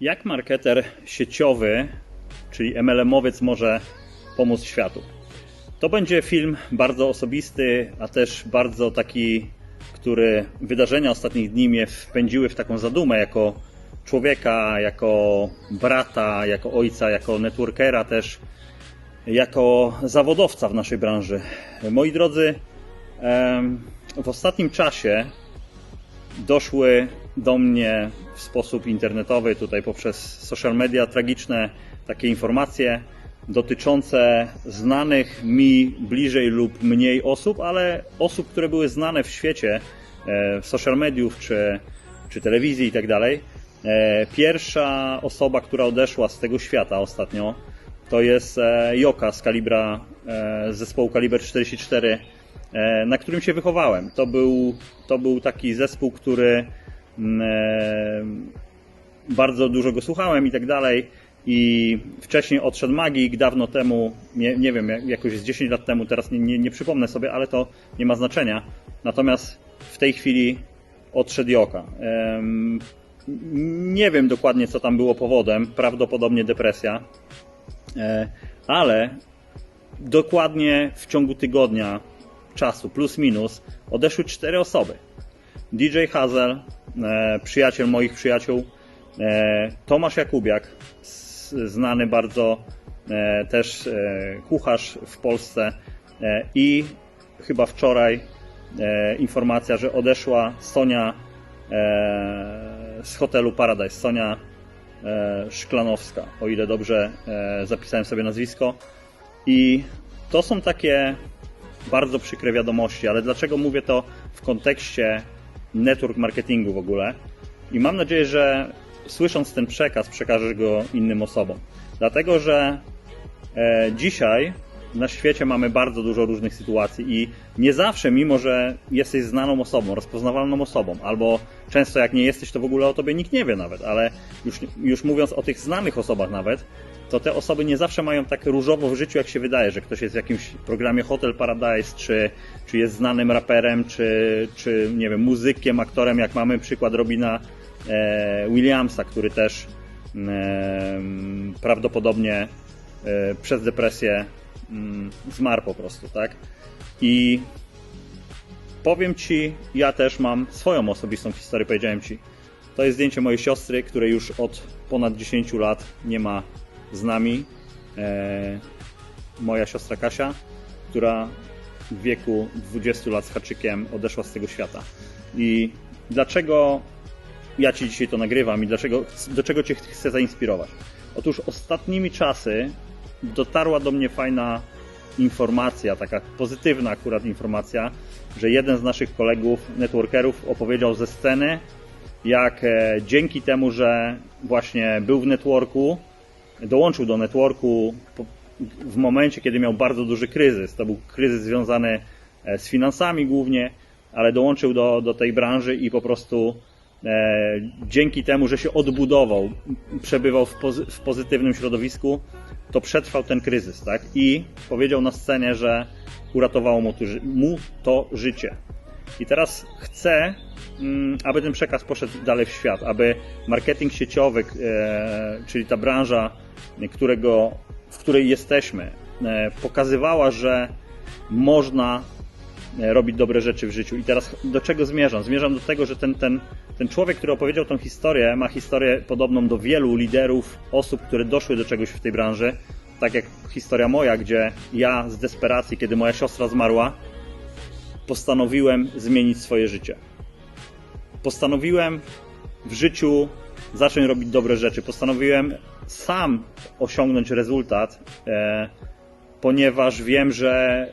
Jak marketer sieciowy, czyli MLM-owiec może pomóc światu? To będzie film bardzo osobisty, a też bardzo taki, który wydarzenia ostatnich dni mnie wpędziły w taką zadumę jako człowieka, jako brata, jako ojca, jako networkera też, jako zawodowca w naszej branży. Moi drodzy, w ostatnim czasie doszły do mnie w sposób internetowy, tutaj poprzez social media, tragiczne takie informacje dotyczące znanych mi bliżej lub mniej osób, ale osób, które były znane w świecie, e, w social mediów czy, czy telewizji i tak dalej. E, Pierwsza osoba, która odeszła z tego świata ostatnio, to jest e, Joka z kalibra, z zespołu Kaliber 44, e, na którym się wychowałem. To był, to był taki zespół, który bardzo dużo go słuchałem i tak dalej. I wcześniej odszedł Magik dawno temu, nie, nie wiem, jak- jakoś z 10 lat temu, teraz nie, nie, nie przypomnę sobie, ale to nie ma znaczenia. Natomiast w tej chwili odszedł Joka. Nie wiem dokładnie, co tam było powodem, prawdopodobnie depresja, E, ale dokładnie w ciągu tygodnia czasu, plus minus, odeszły cztery osoby. DJ Hazel, e, przyjaciel moich przyjaciół, e, Tomasz Jakubiak, znany bardzo e, też e, kucharz w Polsce e, i chyba wczoraj e, informacja, że odeszła Sonia e, z hotelu Paradise, Sonia e, Szklanowska, o ile dobrze e, zapisałem sobie nazwisko. I to są takie bardzo przykre wiadomości, ale dlaczego mówię to w kontekście network marketingu w ogóle? I mam nadzieję, że słysząc ten przekaz, przekażesz go innym osobom. Dlatego, że e, dzisiaj na świecie mamy bardzo dużo różnych sytuacji i nie zawsze, mimo że jesteś znaną osobą, rozpoznawalną osobą, albo często jak nie jesteś, to w ogóle o tobie nikt nie wie nawet, ale już, już mówiąc o tych znanych osobach nawet, to te osoby nie zawsze mają tak różowo w życiu, jak się wydaje, że ktoś jest w jakimś programie Hotel Paradise, czy, czy jest znanym raperem, czy, czy nie wiem, muzykiem, aktorem, jak mamy przykład Robina e, Williamsa, który też e, prawdopodobnie e, przez depresję mm, zmarł po prostu, tak? I powiem Ci, ja też mam swoją osobistą historię, powiedziałem Ci. To jest zdjęcie mojej siostry, której już od ponad 10 lat nie ma z nami. E, moja siostra Kasia, która w wieku 20 lat z haczykiem odeszła z tego świata. I dlaczego ja Ci dzisiaj to nagrywam i dlaczego, do czego Cię ch- chcę zainspirować? Otóż ostatnimi czasy dotarła do mnie fajna informacja, taka pozytywna akurat informacja, że jeden z naszych kolegów, networkerów opowiedział ze sceny, jak e, dzięki temu, że właśnie był w networku, dołączył do networku w momencie, kiedy miał bardzo duży kryzys. To był kryzys związany e, z finansami głównie, ale dołączył do, do tej branży i po prostu e, dzięki temu, że się odbudował, przebywał w, pozy- w pozytywnym środowisku, to przetrwał ten kryzys, tak? I powiedział na scenie, że uratowało mu to, mu to życie. I teraz chcę, mm, aby ten przekaz poszedł dalej w świat, aby marketing sieciowy, e, czyli ta branża, którego, w której jesteśmy, e, pokazywała, że można robić dobre rzeczy w życiu. I teraz do czego zmierzam? Zmierzam do tego, że ten, ten, ten człowiek, który opowiedział tą historię, ma historię podobną do wielu liderów, osób, które doszły do czegoś w tej branży. Tak jak historia moja, gdzie ja z desperacji, kiedy moja siostra zmarła, postanowiłem zmienić swoje życie. Postanowiłem w życiu zacząć robić dobre rzeczy. Postanowiłem sam osiągnąć rezultat, e, ponieważ wiem, że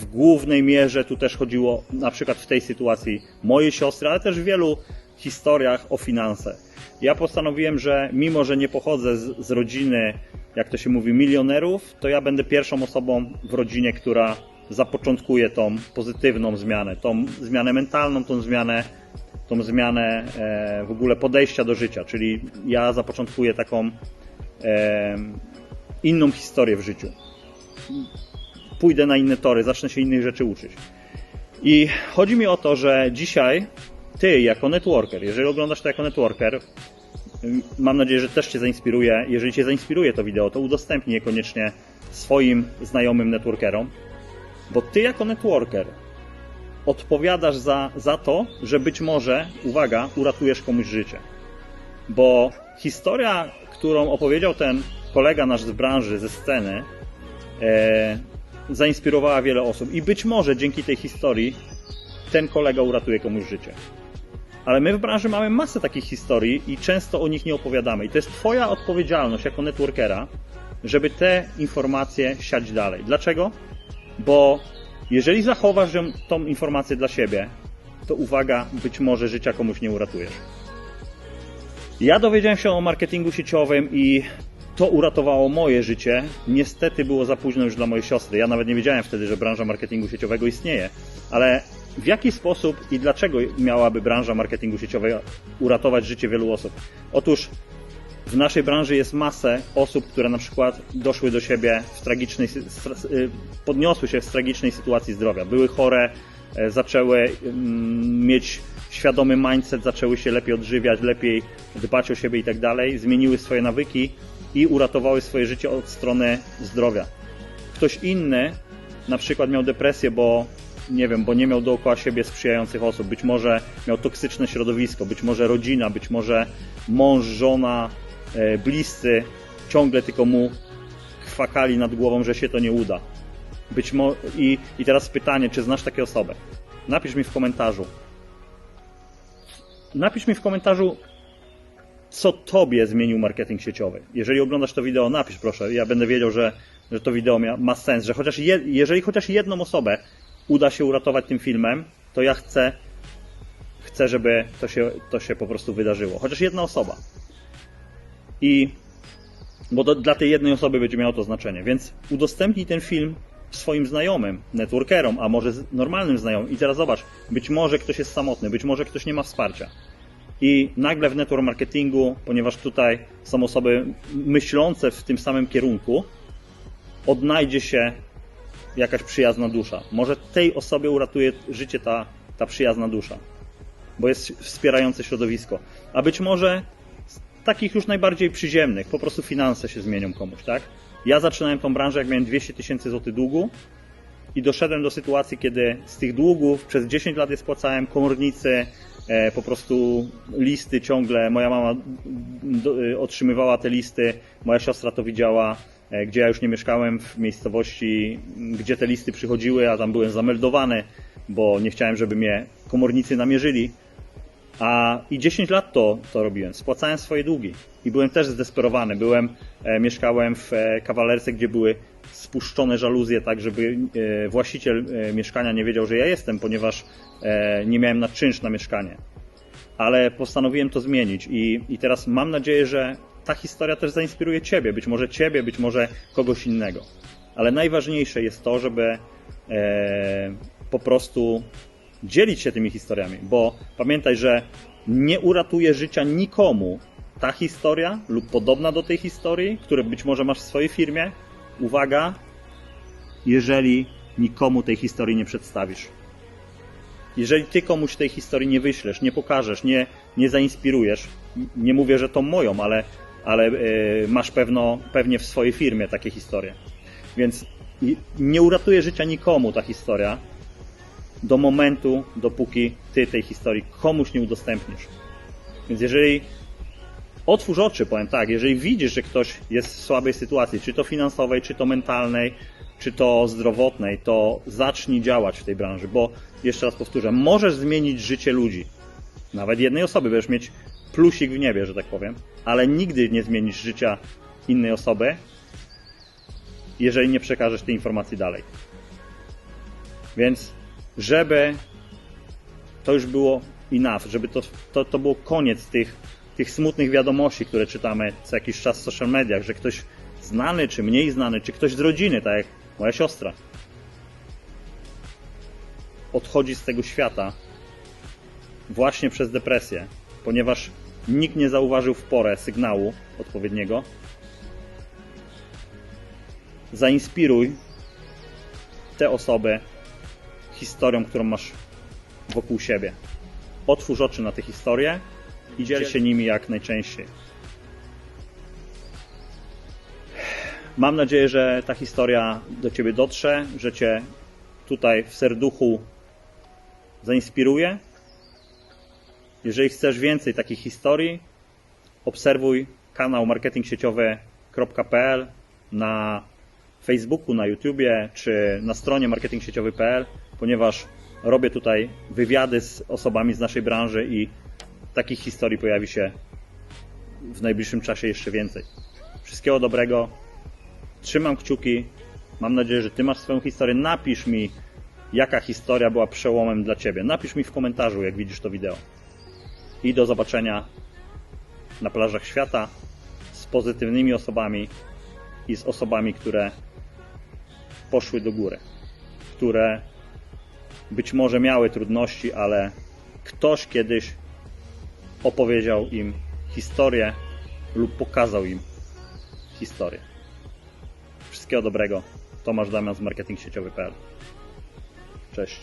w głównej mierze tu też chodziło na przykład w tej sytuacji mojej siostry, ale też w wielu historiach o finanse. Ja postanowiłem, że mimo, że nie pochodzę z, z rodziny, jak to się mówi, milionerów, to ja będę pierwszą osobą w rodzinie, która zapoczątkuje tą pozytywną zmianę, tą zmianę mentalną, tą zmianę, tą zmianę e, w ogóle podejścia do życia, czyli ja zapoczątkuję taką e, inną historię w życiu pójdę na inne tory, zacznę się innych rzeczy uczyć. I chodzi mi o to, że dzisiaj ty jako networker, jeżeli oglądasz to jako networker, ym, mam nadzieję, że też Cię zainspiruje. Jeżeli Cię zainspiruje to wideo, to udostępnij je koniecznie swoim znajomym networkerom, bo Ty jako networker odpowiadasz za, za to, że być może, uwaga, uratujesz komuś życie. Bo historia, którą opowiedział ten kolega nasz z branży, ze sceny, e, zainspirowała wiele osób. I być może dzięki tej historii ten kolega uratuje komuś życie. Ale my w branży mamy masę takich historii i często o nich nie opowiadamy. I to jest Twoja odpowiedzialność jako networkera, żeby te informacje siać dalej. Dlaczego? Bo jeżeli zachowasz tą informację dla siebie, to uwaga, być może życia komuś nie uratujesz. Ja dowiedziałem się o marketingu sieciowym i to uratowało moje życie. Niestety było za późno już dla mojej siostry. Ja nawet nie wiedziałem wtedy, że branża marketingu sieciowego istnieje. Ale w jaki sposób i dlaczego miałaby branża marketingu sieciowego uratować życie wielu osób? Otóż w naszej branży jest masę osób, które na przykład doszły do siebie w tragicznej, y, podniosły się w tragicznej sytuacji zdrowia. Były chore, e, zaczęły mm, mieć świadomy mindset, zaczęły się lepiej odżywiać, lepiej dbać o siebie i tak dalej, zmieniły swoje nawyki i uratowały swoje życie od strony zdrowia. Ktoś inny na przykład miał depresję, bo nie wiem, bo nie miał dookoła siebie sprzyjających osób. Być może miał toksyczne środowisko, być może rodzina, być może mąż, żona, e, bliscy ciągle tylko mu chwakali nad głową, że się to nie uda. Być mo- i, I teraz pytanie, czy znasz takie osoby? Napisz mi w komentarzu. Napisz mi w komentarzu, co tobie zmienił marketing sieciowy. Jeżeli oglądasz to wideo, napisz proszę. Ja będę wiedział, że, że to wideo ma sens, że chociaż je, jeżeli chociaż jedną osobę uda się uratować tym filmem, to ja chcę, chcę, żeby to się, to się po prostu wydarzyło. Chociaż jedna osoba. I bo do, dla tej jednej osoby będzie miało to znaczenie. Więc udostępnij ten film swoim znajomym, networkerom, a może normalnym znajomym. I teraz zobacz, być może ktoś jest samotny, być może ktoś nie ma wsparcia. I nagle w network marketingu, ponieważ tutaj są osoby myślące w tym samym kierunku, odnajdzie się jakaś przyjazna dusza. Może tej osobie uratuje życie ta, ta przyjazna dusza, bo jest wspierające środowisko. A być może z takich już najbardziej przyziemnych, po prostu finanse się zmienią komuś, tak? Ja zaczynałem tą branżę, jak miałem 200 tysięcy złotych długu i doszedłem do sytuacji, kiedy z tych długów przez 10 lat je spłacałem, komornicy, po prostu listy ciągle, moja mama e, otrzymywała te listy, moja siostra to widziała, e, gdzie ja już nie mieszkałem w miejscowości, gdzie te listy przychodziły, a tam byłem zameldowany, bo nie chciałem, żeby mnie komornicy namierzyli. A i 10 lat to, to robiłem. Spłacałem swoje długi. I byłem też zdesperowany. Byłem, e, mieszkałem w e, kawalerce, gdzie były spuszczone żaluzje, tak żeby e, właściciel e, mieszkania nie wiedział, że ja jestem, ponieważ e, nie miałem na czynsz na mieszkanie. Ale postanowiłem to zmienić i, i teraz mam nadzieję, że ta historia też zainspiruje Ciebie, być może Ciebie, być może kogoś innego. Ale najważniejsze jest to, żeby e, po prostu dzielić się tymi historiami, bo pamiętaj, że nie uratuje życia nikomu ta historia lub podobna do tej historii, które być może masz w swojej firmie. Uwaga, jeżeli nikomu tej historii nie przedstawisz. Jeżeli ty komuś tej historii nie wyślesz, nie pokażesz, nie, nie zainspirujesz, nie mówię, że to moją, ale, ale yy, masz pewno, pewnie w swojej firmie takie historie. Więc nie uratuje życia nikomu ta historia do momentu, dopóki ty tej historii komuś nie udostępnisz. Więc jeżeli otwórz oczy, powiem tak, jeżeli widzisz, że ktoś jest w słabej sytuacji, czy to finansowej, czy to mentalnej, czy to zdrowotnej, to zacznij działać w tej branży, bo jeszcze raz powtórzę, możesz zmienić życie ludzi. Nawet jednej osoby, będziesz mieć plusik w niebie, że tak powiem, ale nigdy nie zmienisz życia innej osoby, jeżeli nie przekażesz tej informacji dalej. Więc, żeby to już było enough, żeby to, to, to było koniec tych, tych smutnych wiadomości, które czytamy co jakiś czas w social mediach, że ktoś znany czy mniej znany, czy ktoś z rodziny, tak jak moja siostra, odchodzi z tego świata właśnie przez depresję, ponieważ nikt nie zauważył w porę sygnału odpowiedniego. Zainspiruj tę osobę historią, którą masz wokół siebie. otwórz oczy na te historie i dziel się nimi jak najczęściej. Mam nadzieję, że ta historia do Ciebie dotrze, że Cię tutaj w serduchu zainspiruje. Jeżeli chcesz więcej takich historii, obserwuj kanał marketingsieciowy.pl na Facebooku, na YouTubie czy na stronie marketingsieciowy.pl, ponieważ robię tutaj wywiady z osobami z naszej branży i takich historii pojawi się w najbliższym czasie jeszcze więcej. Wszystkiego dobrego. Trzymam kciuki. Mam nadzieję, że Ty masz swoją historię. Napisz mi, jaka historia była przełomem dla Ciebie. Napisz mi w komentarzu, jak widzisz to wideo. I do zobaczenia na plażach świata z pozytywnymi osobami i z osobami, które poszły do góry, które być może miały trudności, ale ktoś kiedyś opowiedział im historię lub pokazał im historię. Wszystkiego dobrego. Tomasz Damian z marketingsieciowy.pl Cześć.